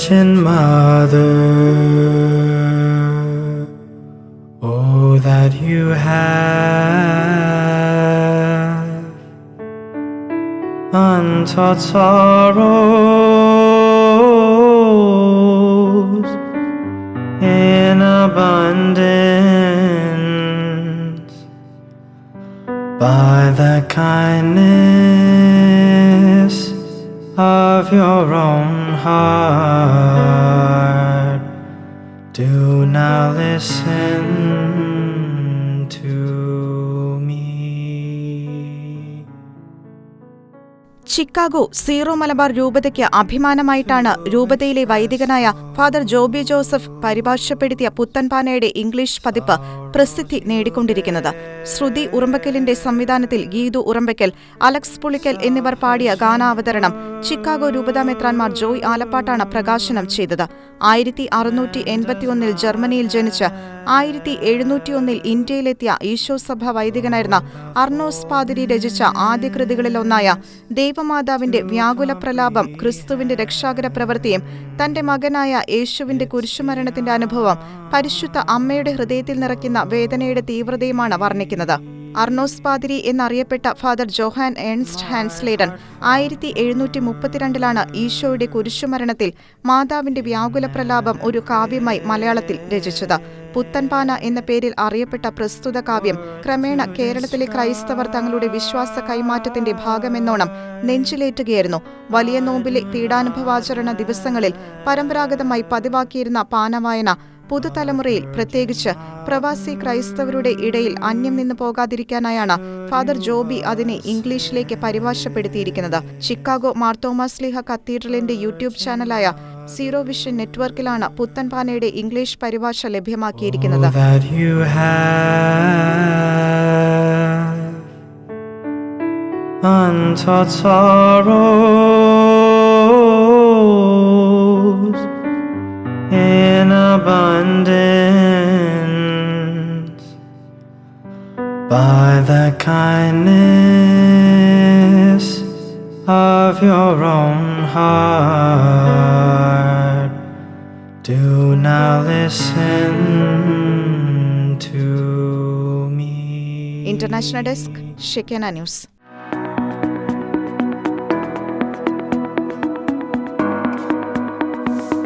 Virgin Mother. Oh, that you have untaught sorrows in abundance by the kindness of your own heart. Do now listen Chicago Syro Malabar രൂപതയ്ക്ക് അഭിമാനമായിട്ടാണ് രൂപതയിലെ വൈദികനായ father Joby Joseph പരിഭാഷപ്പെടുത്തിയ പുത്തൻപാനയുടെ English പതിപ്പ് പ്രസിദ്ധി നേടിക്കൊണ്ടിരിക്കുന്നത്. ശ്രുതി ഉറമ്പക്കലിന്റെ സംവിധാനത്തിൽ Geethu ഉറമ്പക്കൽ Alex Pulikkal എന്നിവർ പാടിയ ഗാനാവതരണം ചിക്കാഗോ രൂപതാ മെത്രാൻമാർ ജോയ് ആലപ്പാട്ടാണ് പ്രകാശനം ചെയ്തത്. ആയിരത്തി അറുന്നൂറ്റി എൺപത്തിയൊന്നിൽ ജർമ്മനിയിൽ ജനിച്ച് ആയിരത്തി എഴുന്നൂറ്റിയൊന്നിൽ ഇന്ത്യയിലെത്തിയ ഈശോസഭ വൈദികനായിരുന്ന അർണോസ് പാതിരി രചിച്ച ആദ്യ കൃതികളിലൊന്നായ ദൈവമാതാവിന്റെ വ്യാകുല പ്രലാപം ക്രിസ്തുവിന്റെ രക്ഷാകര പ്രവൃത്തിയും തന്റെ മകനായ യേശുവിന്റെ കുരിശുമരണത്തിന്റെ അനുഭവം പരിശുദ്ധ അമ്മയുടെ ഹൃദയത്തിൽ നിറയ്ക്കുന്ന വേദനയുടെ തീവ്രതയുമാണ് വർണിക്കുന്നത്. അർണോസ് പാതിരി എന്നറിയപ്പെട്ട ഫാദർ ജോഹാൻ ഏൺസ്റ്റ് ഹാൻസ്ലേഡൻ ആയിരത്തി എഴുന്നൂറ്റി മുപ്പത്തിരണ്ടിലാണ് ഈശോയുടെ കുരിശുമരണത്തിൽ മാതാവിന്റെ വ്യാകുല പ്രലാപം ഒരു കാവ്യമായി മലയാളത്തിൽ രചിച്ചത്. പുത്തൻപാന എന്ന പേരിൽ അറിയപ്പെട്ട പ്രസ്തുത കാവ്യം ക്രമേണ കേരളത്തിലെ ക്രൈസ്തവർ തങ്ങളുടെ വിശ്വാസ കൈമാറ്റത്തിന്റെ ഭാഗമെന്നോണം നെഞ്ചിലേറ്റുകയായിരുന്നു. വലിയ നോമ്പിലെ പീഡാനുഭവാചരണ ദിവസങ്ങളിൽ പരമ്പരാഗതമായി പതിവാക്കിയിരുന്ന പാനവായന പുതുതലമുറയിൽ പ്രത്യേകിച്ച് പ്രവാസി ക്രൈസ്തവരുടെ ഇടയിൽ അന്യം നിന്ന് പോകാതിരിക്കാനായാണ് ഫാദർ ജോബി അതിനെ ഇംഗ്ലീഷിലേക്ക് പരിഭാഷപ്പെടുത്തിയിരിക്കുന്നത്. ചിക്കാഗോ മാർത്തോമാസ്ലിഹ കത്തീഡ്രലിന്റെ യൂട്യൂബ് ചാനലായ സീറോ വിഷൻ നെറ്റ്വർക്കിലാണ് പുത്തൻപാനയുടെ ഇംഗ്ലീഷ് പരിഭാഷ ലഭ്യമാക്കിയിരിക്കുന്നത്. Untaught sorrows by the kindness of your own heart. Do now listen to me. International Desk, Shekena News.